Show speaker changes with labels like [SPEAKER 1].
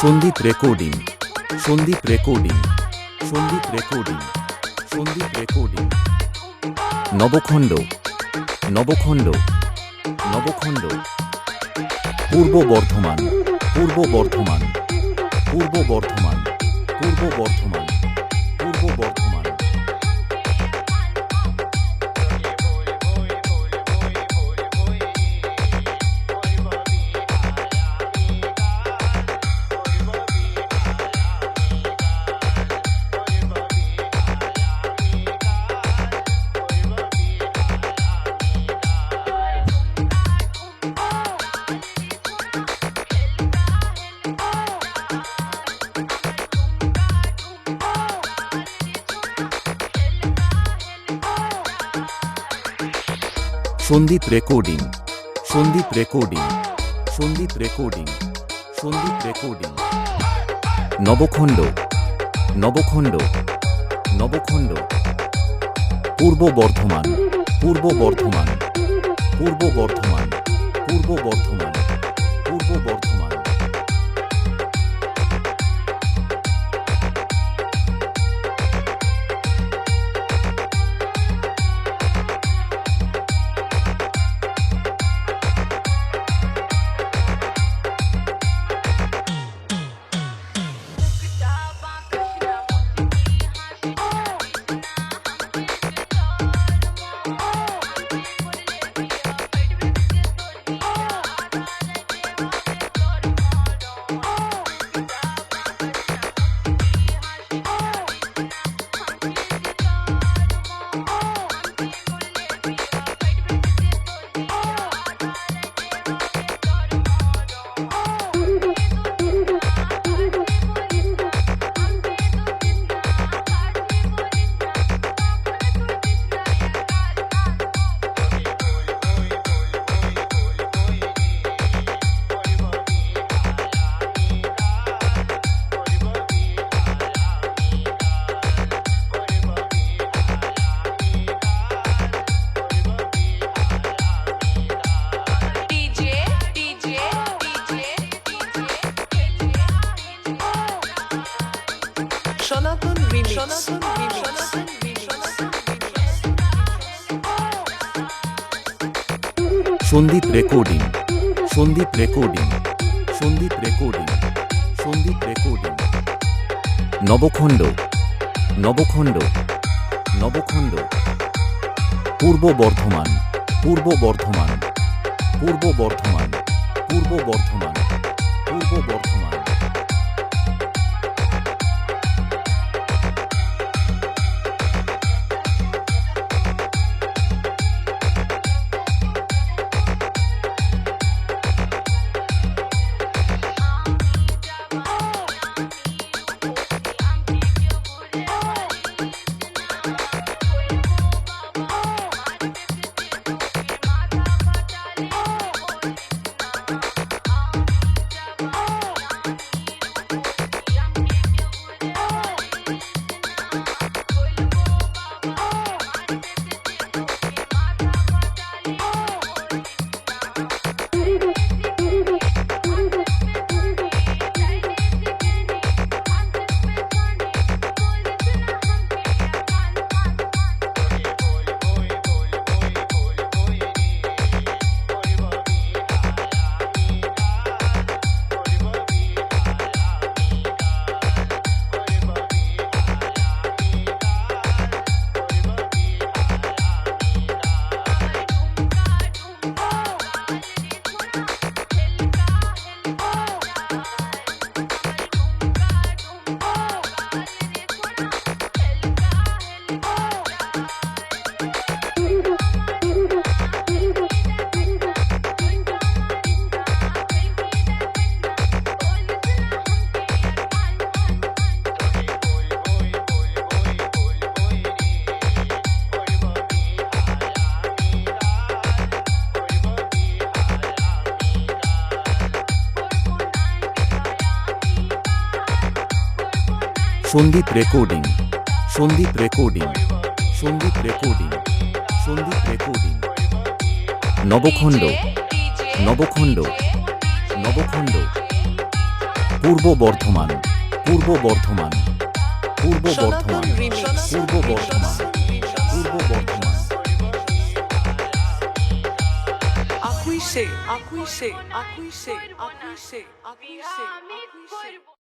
[SPEAKER 1] Sandeep recording Sandeep recording Sandeep recording Sandeep recording. Nabakhanda Nabakhanda. Nabakhanda. Purba Bardhaman Purba Bardhaman Purba Bardhaman Purba Bardhaman. Sandeep recording Sandeep recording Sandeep recording Sandeep recording. Nabakhanda Nabakhanda Nabakhanda. Purba Bardhaman Purba Bardhaman Purba Bardhaman Purba Bardhaman.
[SPEAKER 2] Sanatan Sanatan
[SPEAKER 1] Sandeep recording Sandeep recording Sandeep recording Sandeep recording Nabakhanda Nabakhanda Nabakhanda. Purba Bardhaman Purba Bardhaman Purba Bardhaman Purba Bardhaman Purba Bardhaman. Sandeep recording Sandeep recording Sandeep recording Sandeep recording. Nabakhanda Nabakhanda Nabakhanda.
[SPEAKER 2] Purba Bardhaman Purba Bardhaman Purba Bardhaman Purba Bardhaman Purba Bardhaman.
[SPEAKER 1] আকুইশে আকুইশে আকুইশে আকুইশে আকুইশে আকুইশে।